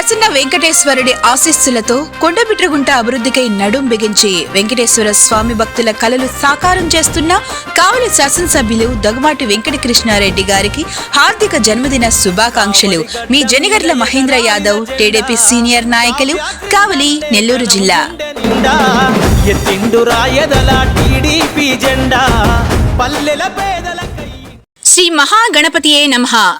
ప్రసన్న వెంకటేశ్వరుడి ఆశీస్సులతో కొండపిట్రగుంట అభివృద్ధికై నడుం బిగించి వెంకటేశ్వర స్వామి భక్తుల కలలు సాకారం చేస్తున్న కావలి శాసనసభ్యులు దగుమాటి వెంకట కృష్ణారెడ్డి గారికి హార్దిక జన్మదిన శుభాకాంక్షలు. మీ జనిగర్ల మహేంద్ర యాదవ్ టీడీపీ సీనియర్ నాయకులు కావలి నెల్లూరు జిల్లా. శ్రీ మహాగణపతియే నమః.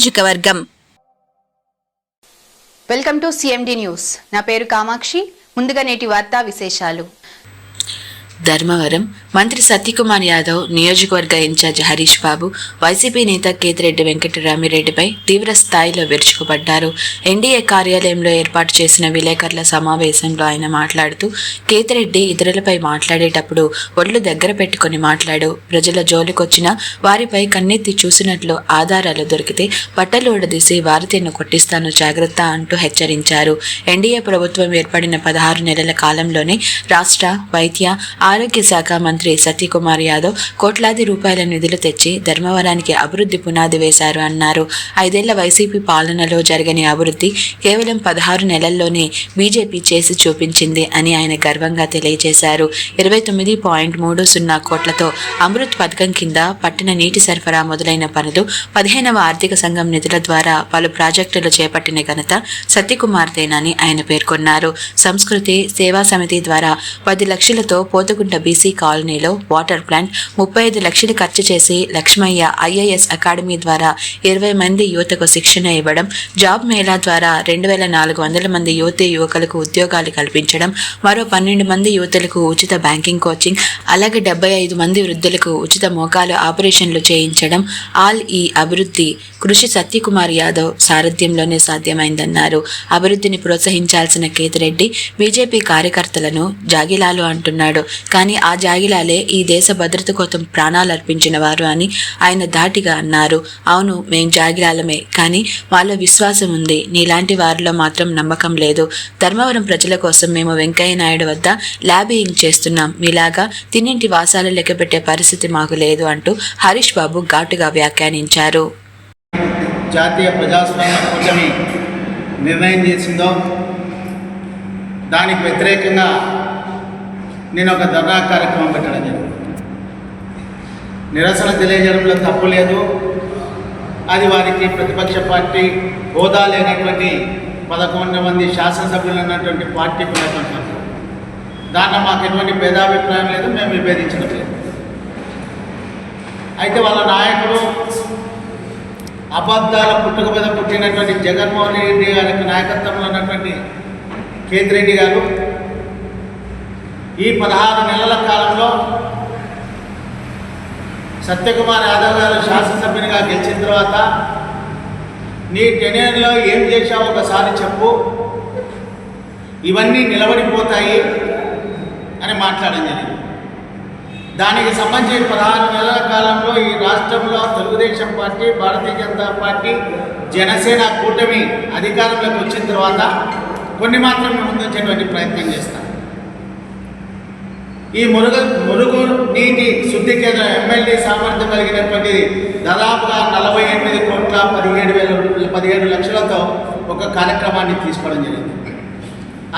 నియోజకవర్గం. Welcome to CMD news. నా పేరు కామాక్షి. ముందుగా నేటి వార్తా విశేషాలు. ధర్మవరం. మంత్రి సత్యకుమార్ యాదవ్ నియోజకవర్గ ఇన్ఛార్జ్ హరీష్ బాబు వైసీపీ నేత కేతిరెడ్డి వెంకటరామిరెడ్డిపై తీవ్ర స్థాయిలో విరుచుకుపడ్డారు. ఎన్డీఏ కార్యాలయంలో ఏర్పాటు చేసిన విలేకరుల సమావేశంలో ఆయన మాట్లాడుతూ కేతిరెడ్డి ఇతరులపై మాట్లాడేటప్పుడు ఒళ్ళు దగ్గర పెట్టుకొని మాట్లాడు. ప్రజల జోలికొచ్చిన వారిపై కన్నెత్తి చూసినట్లు ఆధారాలు దొరికితే బట్టలు ఊడదీసి వారితేను కొట్టిస్తాను జాగ్రత్త అంటూ హెచ్చరించారు. ఎన్డీఏ ప్రభుత్వం ఏర్పడిన పదహారు నెలల కాలంలోనే రాష్ట్ర వైద్య ఆరోగ్య శాఖ మంత్రి సత్యకుమార్ యాదవ్ కోట్లాది రూపాయల నిధులు తెచ్చి ధర్మవరానికి అభివృద్ధి పునాది వేశారు అన్నారు. ఐదేళ్ళ వైసీపీ పాలనలో జరగని అభివృద్ధి కేవలం పదహారు నెలల్లోనే బీజేపీ చేసి చూపించింది అని ఆయన గర్వంగా తెలియజేశారు. ఇరవై తొమ్మిది పాయింట్ మూడు సున్నా కోట్లతో అమృత్ పథకం కింద పట్టణ నీటి సరఫరా మొదలైన పనులు పదిహేనవ ఆర్థిక సంఘం నిధుల ద్వారా పలు ప్రాజెక్టులు చేపట్టిన ఘనత సత్యకుమార్తేనని ఆయన పేర్కొన్నారు. సంస్కృతి సేవా సమితి ద్వారా పది లక్షలతో పోతగుంట బీసీ కాలనీలో వాటర్ ప్లాంట్ ముప్పై ఐదు లక్షలు ఖర్చు చేసి లక్ష్మయ్య ఐఏఎస్ అకాడమీ ద్వారా ఇరవై మంది యువతకు శిక్షణ ఇవ్వడం జాబ్ మేళా ద్వారా రెండు వేల నాలుగు వందల మంది యువతి యువకులకు ఉద్యోగాలు కల్పించడం మరో పన్నెండు మంది యువతులకు ఉచిత బ్యాంకింగ్ కోచింగ్ అలాగే డెబ్బై ఐదు మంది వృద్ధులకు ఉచిత మోకాలు ఆపరేషన్లు చేయించడం ఆల్ ఈ అభివృద్ధి కృషి సత్యకుమార్ యాదవ్ సారథ్యంలోనే సాధ్యమైందన్నారు. అభివృద్ధిని ప్రోత్సహించాల్సిన కేతిరెడ్డి బీజేపీ కార్యకర్తలను జాగిలాలు అంటున్నాడు. కానీ ఆ జాగిలాలే ఈ దేశ భద్రత కోసం ప్రాణాలు అర్పించిన వారు అని ఆయన ధాటిగా అన్నారు. అవును మేం జాగిలాలమే కానీ వాళ్ళ విశ్వాసం ఉంది. నీలాంటి వారిలో మాత్రం నమ్మకం లేదు. ధర్మవరం ప్రజల కోసం మేము వెంకయ్య నాయుడు వద్ద ల్యాబింగ్ చేస్తున్నాం. మీలాగా తిన్నింటి వాసాలు లెక్కపెట్టే పరిస్థితి మాకు లేదు అంటూ హరీష్ బాబు ఘాటుగా వ్యాఖ్యానించారు. జాతీయ ప్రజాస్వామ్య కూటమి నిర్ణయం చేసిందో? దానికి వ్యతిరేకంగా నేను ఒక ధర్నా కార్యక్రమం పెట్టడం జరిగింది. నిరసన తెలియజేయడంలో తప్పు లేదు. అది వారికి ప్రతిపక్ష పార్టీ హోదా లేనటువంటి పదకొండు మంది శాసనసభ్యులు ఉన్నటువంటి పార్టీ ప్రయత్నం దాంట్లో మాకు ఎటువంటి భేదాభిప్రాయం లేదు మేము విభేదించడం లేదు. అయితే వాళ్ళ నాయకుడు అబద్ధాల పుట్టుక మీద పుట్టినటువంటి జగన్మోహన్ రెడ్డి గారి నాయకత్వంలో ఉన్నటువంటి కేతిరెడ్డి గారు ఈ పదహారు నెలల కాలంలో సత్యకుమార్ యాదవ్ గారు శాసనసభ్యునిగా గెలిచిన తర్వాత నీ టెన్యూర్లో ఏం చేశావు ఒకసారి చెప్పు. ఇవన్నీ నిలబడిపోతాయి అని మాట్లాడడం జరిగింది. దానికి సంబంధించి పదహారు నెలల కాలంలో ఈ రాష్ట్రంలో తెలుగుదేశం పార్టీ భారతీయ జనతా పార్టీ జనసేన కూటమి అధికారంలోకి వచ్చిన తర్వాత కొన్ని మాత్రం ముందుంచేటువంటి ప్రయత్నం చేస్తాను ఈ మురుగ మురుగు నీటి శుద్ధి కేంద్రం ఎమ్మెల్యే సామర్థ్యం కలిగినటువంటి దాదాపుగా నలభై ఎనిమిది కోట్ల పదిహేడు వేల పదిహేడు లక్షలతో ఒక కార్యక్రమాన్ని తీసుకోవడం జరిగింది.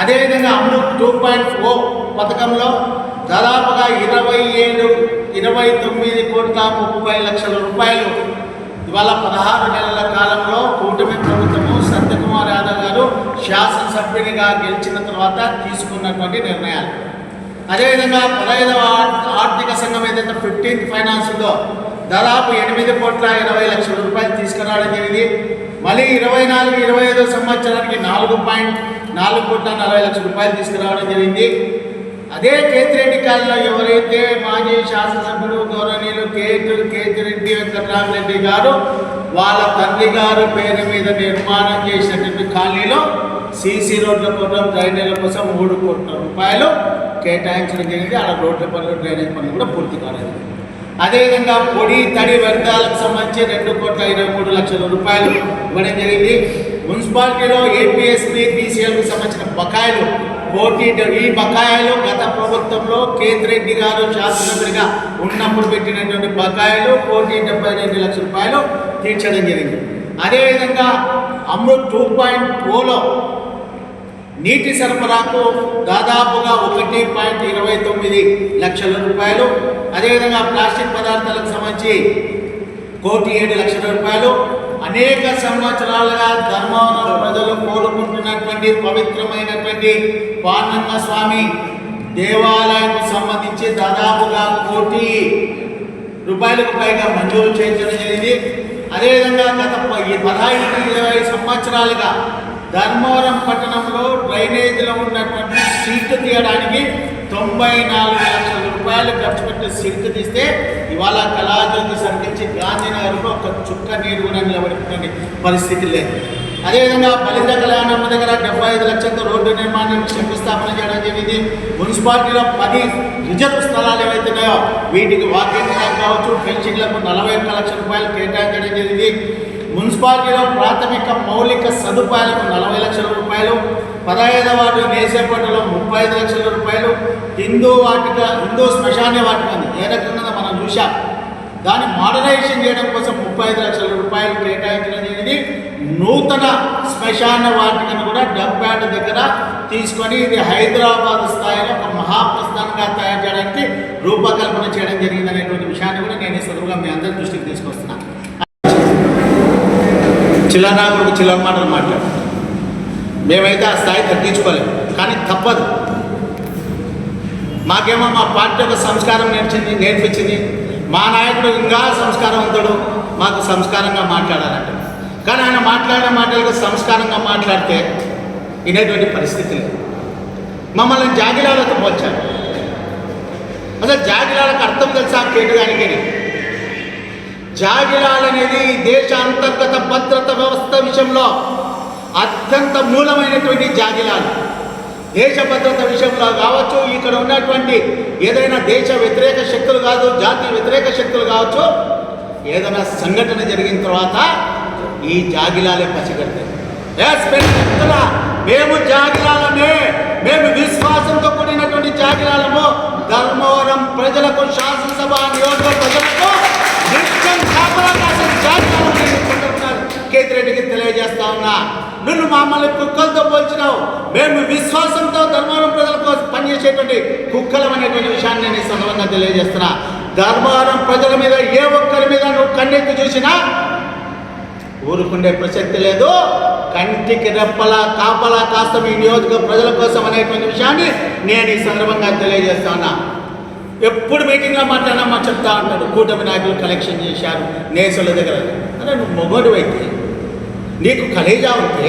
అదేవిధంగా అమృత్ టూ పాయింట్ ఓ పథకంలో దాదాపుగా ఇరవై ఏడు ఇరవై తొమ్మిది కోట్ల ముప్పై లక్షల రూపాయలు ఇవాళ పదహారు నెలల కాలంలో కూటమి ప్రభుత్వము సత్యకుమార్ యాదవ్ గారు శాసనసభ్యునిగా గెలిచిన తర్వాత తీసుకున్నటువంటి నిర్ణయాలు. అదేవిధంగా పదహైదవ ఆర్- ఆర్థిక సంఘం ఏదైతే ఫిఫ్టీన్త్ ఫైనాన్స్ ఉందో దాదాపు ఎనిమిది కోట్ల ఇరవై లక్షల రూపాయలు తీసుకురావడం జరిగింది. మళ్ళీ ఇరవై నాలుగు ఇరవై ఐదో సంవత్సరానికి నాలుగు పాయింట్ నాలుగు కోట్ల నలభై లక్షల రూపాయలు తీసుకురావడం జరిగింది. అదే కేతిరెడ్డి కాలంలో ఎవరైతే మాజీ శాసనసభ్యుడు గౌరవనీయులు కేతు కేతిరెడ్డి వెంకటరామరెడ్డి గారు వాళ్ళ తండ్రి గారు పేరు మీద నిర్మాణం చేసినటువంటి కాలనీలో సీసీ రోడ్ల కోసం డ్రైనేజీల కోసం మూడు కోట్ల రూపాయలు కేటాయించడం జరిగింది అలా రోడ్ల పనులు డ్రైనేజ్ పనులు కూడా పూర్తి కాలేదు. అదేవిధంగా పొడి తడి వ్యర్థాలకు సంబంధించి రెండు కోట్ల ఇరవై మూడు లక్షల రూపాయలు ఇవ్వడం జరిగింది. మున్సిపాలిటీలో ఏపీఎస్పీ బీసీఎల్కు సంబంధించిన బకాయిలు కోటి ఈ బకాయిలు గత ప్రభుత్వంలో కేతిరెడ్డి గారు శాసనసభ్యుడిగా ఉన్నప్పుడు పెట్టినటువంటి బకాయిలు కోటి డెబ్బై రెండు లక్షల రూపాయలు తీర్చడం జరిగింది. అదేవిధంగా అమృత్ టూ పాయింట్ ఓలో నీటి సరఫరాకు దాదాపుగా ఒకటి పాయింట్ ఇరవై తొమ్మిది లక్షల రూపాయలు. అదేవిధంగా ప్లాస్టిక్ పదార్థాలకు సంబంధించి కోటి ఏడు లక్షల రూపాయలు. అనేక సంవత్సరాలుగా ధర్మవరం ప్రజలు కోరుకుంటున్నటువంటి పవిత్రమైనటువంటి పానన్న స్వామి దేవాలయం సంబంధించి దాదాపుగా కోటి రూపాయలకు పైగా మంజూరు చేయించడం జరిగింది. అదేవిధంగా గత ఈ పదహైదు ఇరవై సంవత్సరాలుగా ధర్మవరం పట్టణంలో డ్రైనేజీలో ఉన్నటువంటి సీట్ తీయడానికి తొంభై నాలుగు లక్షల రూపాయలు ఖర్చు పెట్టి సిల్క్ తీస్తే ఇవాళ కళాజ్యోతి సరిపించి గాంధీనగర్లో ఒక చుక్క నీరు కూడా నిలబడుతున్న పరిస్థితి లేదు. అదేవిధంగా బలిత కళ్యాణమ్మ దగ్గర డెబ్బై ఐదు లక్షలతో రోడ్డు నిర్మాణం శంకుస్థాపన చేయడం జరిగింది. మున్సిపాలిటీలో పది రిజర్వ్ స్థలాలు ఏవైతున్నాయో వీటికి వాకింగ్ కావచ్చు పెన్షన్లకు నలభై ఒక్క లక్షల రూపాయలు కేటాయించడం జరిగింది. మున్సిపాలిటీలో ప్రాథమిక మౌలిక సదుపాయాలకు నలభై లక్షల రూపాయలు పదహైదవ వార్డు నేసేపేటలో ముప్పై ఐదు లక్షల రూపాయలు హిందూ వాటిక హిందూ శ్మశాన వాటిక ఏ రకంగా మనం చూసాం దాన్ని మోడరైజేషన్ చేయడం కోసం ముప్పై ఐదు లక్షల రూపాయలు కేటాయించడం జరిగింది. నూతన శ్మశాన వాటికను కూడా డంప్యార్డ్ దగ్గర తీసుకొని ఇది హైదరాబాద్ స్థాయిలో ఒక మహాప్రస్థానంగా తయారు చేయడానికి రూపకల్పన చేయడం జరిగింది అనేటువంటి విషయాన్ని కూడా నేను ఈ సందర్భంగా మీ అందరి దృష్టికి తీసుకొస్తున్నాను చిల్లనాకుడికి చిల్లర మాటలు మాట్లాడు. మేమైతే ఆ స్థాయి తగ్గించుకోలేము కానీ తప్పదు. మాకేమో మా పార్టీ యొక్క సంస్కారం నేర్చింది నేర్పించింది. మా నాయకుడు ఇంకా సంస్కారవంతుడు. మాకు సంస్కారంగా మాట్లాడాలంట. కానీ ఆయన మాట్లాడిన మాటలకు సంస్కారంగా మాట్లాడితే వినేటువంటి పరిస్థితి లేదు. మమ్మల్ని జాగిలాలతో పోల్చారు. అసలు జాగిలాలకు అర్థం తెలుసా? కేటు కానీ జాగిలాల్ అనేది ఈ దేశ అంతర్గత భద్రత వ్యవస్థ విషయంలో అత్యంత మూలమైనటువంటి జాగిలాలు దేశ భద్రత విషయంలో కావచ్చు ఇక్కడ ఉన్నటువంటి ఏదైనా దేశ వ్యతిరేక శక్తులు కాదు జాతి వ్యతిరేక శక్తులు కావచ్చు ఏదైనా సంఘటన జరిగిన తర్వాత ఈ జాగిలాలే పసిగడతాయి. మేము జాగిలాల మమ్మల్ని కుక్కలతో పోల్చినావు. మేము విశ్వాసంతో ధర్మవరం కోసం పనిచేసేటువంటి కుక్కలం అనేటువంటి విషయాన్ని నేను సందర్భంగా తెలియజేస్తున్నా. ధర్మవరం ప్రజల మీద ఏ ఒక్కరి మీద నువ్వు కన్నెత్తి చూసినా ఊరుకుండే ప్రసక్తి లేదు. కంటికి రెప్పలా కాపలా కాస్త మీ నియోజక ప్రజల కోసం అనేటువంటి విషయాన్ని నేను ఈ సందర్భంగా తెలియజేస్తా ఉన్నా. ఎప్పుడు మీటింగ్లో మాట్లాడినా చెప్తా ఉంటాడు. కూటమి నాయకులు కలెక్షన్ చేశారు. నేసుల దగ్గర. అరే నువ్వు మొగోడు అయితే నీకు కలేజా ఉంటే